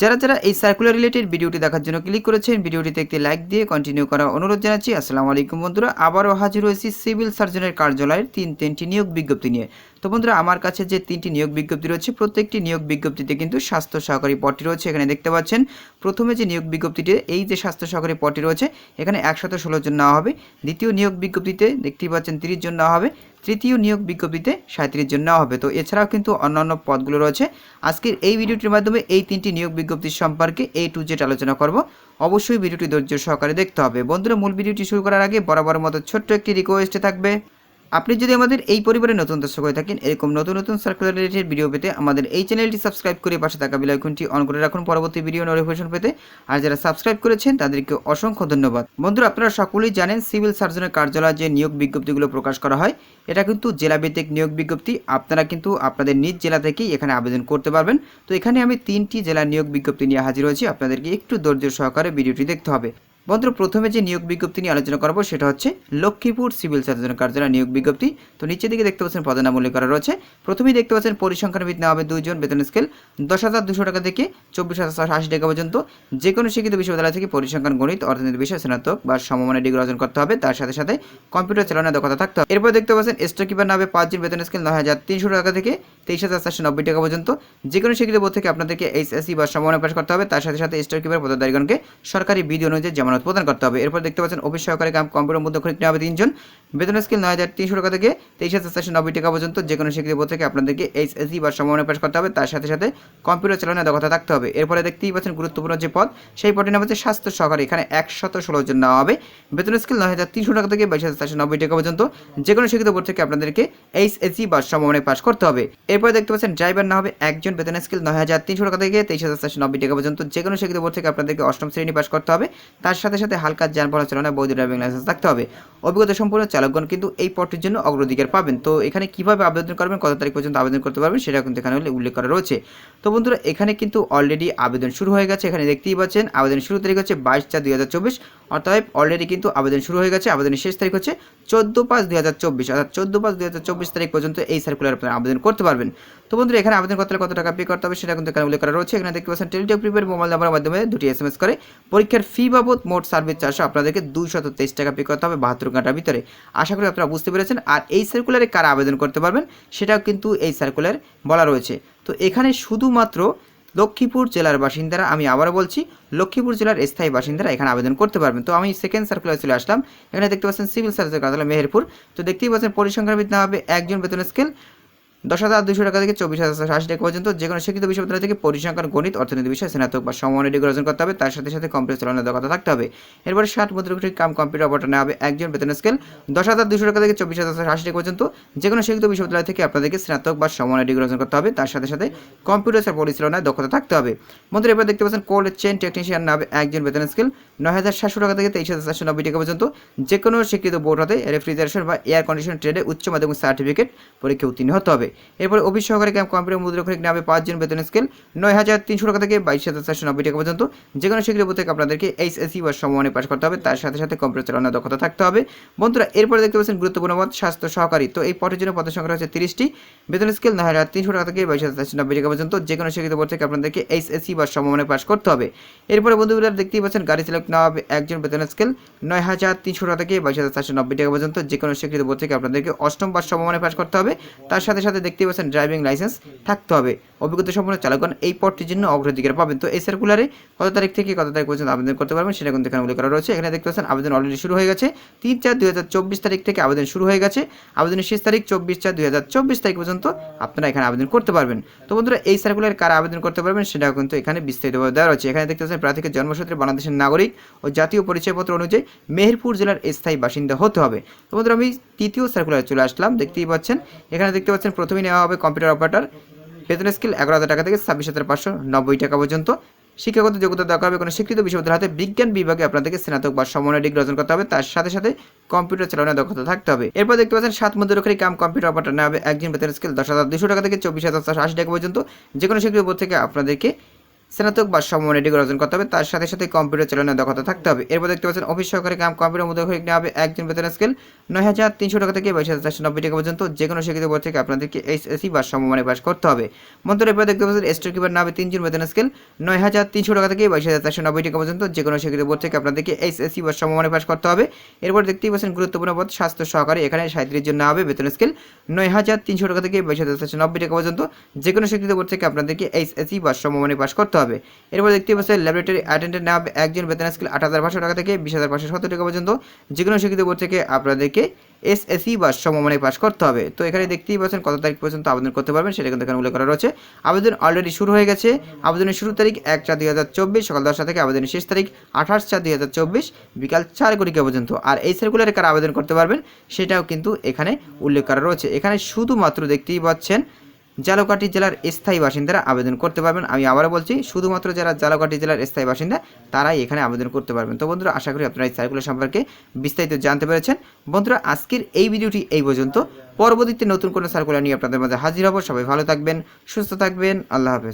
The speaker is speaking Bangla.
যারা যারা এই সার্কুলার রিলেটেড ভিডিওটি দেখার জন্য ক্লিক করেছেন, ভিডিওটিতে একটি লাইক দিয়ে কন্টিনিউ করার অনুরোধ জানাচ্ছি। আসসালামু আলাইকুম বন্ধুরা, আবারও হাজির হয়েছি সিভিল সার্জনের কার্যালয়ের তিন তিনটি নিয়োগ বিজ্ঞপ্তি নিয়ে। তো বন্ধুরা, আমার কাছে যে তিনটি নিয়োগ বিজ্ঞপ্তি রয়েছে, প্রত্যেকটি নিয়োগ বিজ্ঞপ্তিতে কিন্তু স্বাস্থ্য সহকারী পদটি রয়েছে। এখানে দেখতে পাচ্ছেন, প্রথমে যে নিয়োগ বিজ্ঞপ্তিতে এই যে স্বাস্থ্য সহকারী পদটি রয়েছে, এখানে একশত ষোলো জন নেওয়া হবে। দ্বিতীয় নিয়োগ বিজ্ঞপ্তিতে দেখতেই পাচ্ছেন তিরিশ জন নেওয়া হবে। তৃতীয় নিয়োগ বিজ্ঞপ্তিতে সাঁত্রিশ জন নেওয়া হবে। তো এছাড়াও কিন্তু অন্যান্য পদগুলো রয়েছে। আজকের এই ভিডিওটির মাধ্যমে এই তিনটি নিয়োগ বিজ্ঞপ্তির সম্পর্কে এ টু জেড আলোচনা করব। অবশ্যই ভিডিওটি ধৈর্য সহকারে দেখতে হবে। বন্ধুরা, মূল ভিডিওটি শুরু করার আগে বরাবর মতো ছোট্ট একটি রিকোয়েস্টে থাকবে। আপনি যদি আমাদের এই পরিবারে নতুন দর্শক হয়ে থাকেন, এরকম নতুন নতুন সার্কুলার রিলেটেড ভিডিও পেতে আমাদের এই চ্যানেলটি সাবস্ক্রাইব করে পাশে থাকা আইকনটি অন করে রাখুন পরবর্তী ভিডিও নোটিফিকেশন পেতে। আর যারা সাবস্ক্রাইব করেছেন, তাদেরকে অসংখ্য ধন্যবাদ। বন্ধুরা, আপনারা সকলেই জানেন সিভিল সার্জনের কার্যালয়ে যে নিয়োগ বিজ্ঞপ্তিগুলো প্রকাশ করা হয়, এটা কিন্তু জেলাভিত্তিক নিয়োগ বিজ্ঞপ্তি। আপনারা কিন্তু আপনাদের নিজ জেলা থেকেই এখানে আবেদন করতে পারবেন। তো এখানে আমি তিনটি জেলার নিয়োগ বিজ্ঞপ্তি নিয়ে হাজির হয়েছি। আপনাদেরকে একটু ধৈর্য সহকারে ভিডিওটি দেখতে হবে। বন্ধুরা প্রথমে যে নিয়োগ বিজ্ঞপ্তি নিয়ে আলোচনা করব সেটা হচ্ছে লক্ষ্মীপুর সিভিল সার্জন কার্যালয় নিয়োগ বিজ্ঞপ্তি। তো নিচের দিকে দেখতে পাচ্ছেন পদনাম উল্লেখ করা রয়েছে। প্রথমেই দেখতে পাচ্ছেন পরিসংখ্যানবিদ নেওয়া হবে দুইজন, বেতন স্কেল দশ হাজার দুশো টাকা থেকে চব্বিশ হাজার আশি টাকা পর্যন্ত। যে কোনো শিক্ষিত বিশ্ববিদ্যালয় থেকে পরিসংখ্যান, গণিত, অর্থনীতি, বিষয়ে স্নাতক বা সমমানের ডিগ্রি অর্জন করতে হবে। তার সাথে সাথে কম্পিউটার চালানোর দক্ষতা থাকতে হবে। এরপর দেখতে পাচ্ছেন স্টক কিপার হবে পাঁচজন, বেতন স্কেল নয় হাজার তিনশো টাকা থেকে তেইশ হাজার চারশো নব্বই টাকা পর্যন্ত। যে কোনো শিক্ষিত বোর্ড থেকে আপনাদেরকে এইচএসসি বা সমমানের পাশ করতে হবে। তার সাথে সাথে স্টক কিপার পদাধিকারীগণকে সরকারি বিধি অনুযায়ী জামানত প্রদান করতে হবে। এরপর দেখতে পাচ্ছেন, অফিস সহকারী কাম কম্পিউটার খরিক নেওয়া হবে তিনজন। বেতন স্কেল নয় হাজার তিনশো টাকা থেকে তেইশ হাজার চারশো নব্বই টাকা পর্যন্ত যে কোনো বোর্ড থেকে আপনাদেরকে এইচএসসি বা সমমানের পাশ করতে হবে। তার সাথে সাথে কম্পিউটার চালানোর দক্ষতা থাকতে হবে। এরপরে দেখতেই পাচ্ছেন, গুরুত্বপূর্ণ যে পদ, সেই পদের নাম হচ্ছে স্বাস্থ্য সহকারী। এখানে একশত ষোলো জন নেওয়া হবে। বেতন স্কেল নয় হাজার তিনশো টাকা থেকে বাইশ হাজার চারশো নব্বই টাকা পর্যন্ত যে কোনো শিক্ষিত বোর্ড থেকে আপনাদেরকে এইচএসসি বা সমমানের পাশ করতে হবে। এরপরে দেখতে পাচ্ছেন, ড্রাইভার না হবে একজন। বেতন স্কেল নয় হাজার তিনশো টাকা থেকে তেইশ হাজার চারশো নব্বই টাকা পর্যন্ত যে কোনো শিক্ষিত বোর্ড থেকে আপনাদেরকে অষ্টম শ্রেণি পাশ করতে হবে। তার সাথে সাথে হালকা যানবাহন চালানোর বৈধ ড্রাইভিং লাইসেন্স থাকতে হবে। অভিজ্ঞতা সম্পন্ন চালকগণ কিন্তু এই পদটির জন্য অগ্রাধিকার পাবেন। তো এখানে কীভাবে আবেদন করবেন, কত তারিখ পর্যন্ত আবেদন করতে পারবেন সেটা কিন্তু এখানে উল্লেখ করা রয়েছে। তো বন্ধুরা, এখানে কিন্তু অলরেডি আবেদন শুরু হয়ে গেছে। এখানে দেখতেই পাচ্ছেন আবেদন শুরু তারিখ হচ্ছে বাইশ চার দুই হাজার চব্বিশ। অর্থাৎ অলরেডি কিন্তু আবেদন শুরু হয়ে গেছে। আবেদনের শেষ তারিখ হচ্ছে চোদ্দ পাঁচ দুই হাজার চব্বিশ। অর্থাৎ চোদ্দ পাঁচ দুই হাজার চব্বিশ তারিখ পর্যন্ত এই সার্কুলার আপনারা আবেদন করতে পারবেন। তো বন্ধুরা, এখানে আবেদন করতে কত টাকা পে করতে হবে, সেটা কিন্তু এখানে উল্লেখ করা রয়েছে। এখানে দেখতে পাচ্ছেন টেলিটক প্রিপেড মোবাইল নাম্বারের মাধ্যমে দুটি এস এম এস করে। পরীক্ষার ফি বাবদ মোট সার্ভিস চারশো। আপনাদেরকে দুইশত তেইশ টাকা পে করতে হবে, বাহাত্তর ঘণ্টার ভিতরে। আশা করি আপনারা বুঝতে পেরেছেন। আর এই সার্কুলারে কারা আবেদন করতে পারবেন, সেটাও কিন্তু এই সার্কুলার বলা রয়েছে। তো এখানে শুধুমাত্র লক্ষ্মীপুর জেলার বাসিন্দারা, আমি আবারও বলছি, লক্ষ্মীপুর জেলার স্থায়ী বাসিন্দারা এখানে আবেদন করতে পারবেন। তো আমি সেকেন্ড সার্কুলার চলে আসলাম। এখানে দেখতে পাচ্ছেন সিভিল সার্ভিসের কার্যালয় মেহেরপুর। তো দেখতেই পাচ্ছেন, পরিসংখ্যানবিদ না হবে, একজন বেতন স্কেল দশ হাজার দুশো টাকা থেকে চব্বিশ হাজার আশি টাকা পর্যন্ত যে কোনো শিক্ষিত বিশ্ববিদ্যালয় থেকে পরিসংখ্যান, গণিত, অর্থনীতি বিষয়ে স্নাতক বা সমমানের ডিগ্রি অর্জন করতে হবে। তার সাথে সাথে কম্পিউটার চালানোর দক্ষতা থাকতে হবে। এরপরে ষাট মুদ্রিক কাম কম্পিউটার অপারেটর হবে। একজন বেতন স্কেল দশ হাজার দুশো টাকা থেকে চব্বিশ হাজার আশি টাকা পর্যন্ত যে কোনো শিক্ষিত বিশ্ববিদ্যালয় থেকে আপনাদেরকে স্নাতক বা সমমানের ডিগ্রি অর্জন করতে হবে। তার সাথে সাথে কম্পিউটার পরিচালনায় দক্ষতা থাকতে হবে। বন্ধুরা এবার দেখতে পাচ্ছেন কোল্ড চেন টেকনিশিয়ান হবে। একজন বেতন স্কেল নয় হাজার সাতশো টাকা থেকে তেইশ হাজার চারশো নব্বই টাকা পর্যন্ত যে কোনো স্বীকৃত বোর্ড হতে রেফ্রিজারেশন বা এয়ার কন্ডিশন ট্রেডে উচ্চ মাধ্যমিক সার্টিফিকেট পরীক্ষা উত্তীর্ণ হতে হবে। এরপর অফিস সহকারী ক্যাম্প কম্পিউটার মুদ্রাক্ষরিক নেবে পাঁচজন বেতন স্কেল নয় হাজার তিনশো টাকা থেকে বাইশ হাজার চারশো নব্বই টাকা পর্যন্ত। যে কোনো বোর্ড থেকে আপনাদেরকে এইচএসসি বা সমমানে পাশ করতে হবে। তার সাথে সাথে কম্পিউটার চালানোর দক্ষতা থাকতে হবে। বন্ধুরা, এরপরে দেখতে পাচ্ছেন গুরুত্বপূর্ণ পদ স্বাস্থ্য সহকারী। তো এই পদের জন্য পদের সংখ্যা হচ্ছে তিরিশটি। বেতন স্কেল নয় হাজার তিনশো টাকা থেকে বাইশ হাজার চারশো নব্বই টাকা পর্যন্ত। যে কোনো স্বীকৃত বোর্ড থেকে আপনাদেরকে এইচএসসি বা সমমানে পাশ করতে হবে। এরপরে বন্ধুগুলো দেখতেই পাচ্ছেন গাড়ি চালক নেওয়া হবে একজন বেতন স্কেল নয় হাজার তিনশো টাকা থেকে বাইশ হাজার চারশো নব্বই টাকা পর্যন্ত। যে কোনো স্বীকৃত বোর্ড থেকে আপনাদেরকে অষ্টম বা সমমানে পাশ করতে হবে। তার সাথে সাথে দেখতেই পাচ্ছেন ড্রাইভিং লাইসেন্স থাকতে হবে। অভিজ্ঞতা সম্পন্ন চালকগণ এই পদটির জন্য অগ্রাধিকার পাবেন। তো এই সার্কুলারে কত তারিখ থেকে কত তারিখ পর্যন্ত আবেদন করতে পারবেন সেটা কিন্তু এখানে উল্লেখ করা রয়েছে। এখানে দেখতে পাচ্ছেন আবেদন অলরেডি শুরু হয়ে গেছে। তিন চার দুই তারিখ থেকে আবেদন শুরু হয়ে গেছে। আবেদনের শেষ তারিখ চব্বিশ চার দুই তারিখ পর্যন্ত আপনারা এখানে আবেদন করতে পারবেন। তো বন্ধুরা, এই সার্কুলার কারা আবেদন করতে পারবেন সেটাও কিন্তু এখানে বিস্তারিতভাবে দেওয়া রয়েছে। এখানে দেখতে পাচ্ছেন প্রার্থীকে জন্মসূত্রে বাংলাদেশের নাগরিক ও জাতীয় পরিচয়পত্র অনুযায়ী মেহেরপুর জেলার স্থায়ী বাসিন্দা হতে হবে। তো বন্ধুরা, আমি তৃতীয় সার্কুলারে চলে আসলাম। দেখতেই পাচ্ছেন, এখানে দেখতে পাচ্ছেন প্রথমেই নেওয়া হবে কম্পিউটার অপারেটর বেতন স্কেল এগারো হাজার টাকা থেকে ছাব্বিশ হাজার পাঁচশো নব্বই টাকা পর্যন্ত। শিক্ষাগত যোগ্যতা দরকার হবে কোনো শিক্ষিত বিশ্ববিদ্যালয় হাতে বিজ্ঞান বিভাগে আপনাদেরকে স্নাতক বা সমন্বয় ডিগ্রি অর্জন করতে হবে। তার সাথে সাথে কম্পিউটার চালানোর দক্ষতা থাকতে হবে। এরপর দেখতে পাচ্ছেন, সাত মধ্যরক্ষী কাম কম্পিউটার অপারেটর নেওয়া হবে। একজন বেতন স্কেল দশ হাজার দুশো টাকা থেকে চব্বিশ হাজার চারশো আশি টাকা পর্যন্ত। যে কোনো শিক্ষিত বোর্ড থেকে আপনাদেরকে স্নাতক বা সমমানের ডিগ্রি অর্জন করতে হবে, তার সাথে সাথে কম্পিউটার চালানোর দক্ষতা থাকতে হবে। এরপর দেখতে পাচ্ছেন, অফিস সহকারী কাম কম্পিউটার মধ্যে নিতে হবে একজন বেতন স্কেল নয় হাজার তিনশো টাকা থেকে বাইশ হাজার চারশো নব্বই টাকা পর্যন্ত যে কোনো শিক্ষিত বোর্ড থেকে আপনাদেরকে এইচএসসি বা সমমানে পাস করতে হবে। মন্ত্র এরপর দেখতে পাচ্ছেন স্টোর কিপার নামে তিনজন বেতন স্কেল নয় হাজার তিনশো টাকা থেকে বাইশ হাজার চারশো নব্বই টাকা পর্যন্ত যে কোনো শিক্ষিত বোর্ড থেকে আপনাদেরকে এইচএসসি বা সমমানে পাস করতে হবে। এরপর দেখতেই পাচ্ছেন, গুরুত্বপূর্ণ পদ, স্বাস্থ্য সহকারী, এখানে সাঁত্রিশ জন হবে বেতন স্কেল নয় হাজার তিনশো টাকা থেকে বাইশ হাজার চারশো নব্বই টাকা পর্যন্ত যে কোনো শিক্ষিত বোর্ড থেকে আপনাদেরকে এইচএসসি বা সমমানে পাস করতে হবে এরপর দেখতে পাচ্ছেন ল্যাবরেটরি অ্যাটেন্ডেন্ট হবে একজন বেতন স্কেল আট হাজার পাঁচশো টাকা থেকে বিশ হাজার পাঁচশো টাকা পর্যন্ত যে কোনো শিক্ষিত বোর্ড থেকে আপনাদেরকে এসএসসি বা সমমানে পাস করতে হবে। তো এখানে দেখতেই পাচ্ছেন কত তারিখ পর্যন্ত আবেদন করতে পারবেন, সেটা কিন্তু এখানে উল্লেখ করা রয়েছে। আবেদন অলরেডি শুরু হয়ে গেছে। আবেদনের শুরু তারিখ এক চার দুই হাজার চব্বিশ, সকাল দশটা থেকে আবেদনের শেষ তারিখ আঠাশ চার দুই হাজার চব্বিশ, বিকাল চার কোটিকা পর্যন্ত। আর এই সার্কুলারে কারা আবেদন করতে পারবেন, সেটাও কিন্তু এখানে উল্লেখ করা রয়েছে। এখানে শুধুমাত্র দেখতেই পাচ্ছেন জালকাঠি জেলার স্থায়ী বাসিন্দারা আবেদন করতে পারবেন। আমি আবারও বলছি, শুধুমাত্র যারা জালকাঠি জেলার স্থায়ী বাসিন্দা, তারাই এখানে আবেদন করতে পারবেন। তো বন্ধুরা, আশা করি আপনারা এই সার্কুলার সম্পর্কে বিস্তারিত জানতে পেরেছেন। বন্ধুরা, আজকের এই ভিডিওটি এই পর্যন্ত। পরবর্তীতে নতুন কোনো সার্কুলার নিয়ে আপনাদের মাঝে হাজির হব। সবাই ভালো থাকবেন, সুস্থ থাকবেন। আল্লাহ হাফেজ।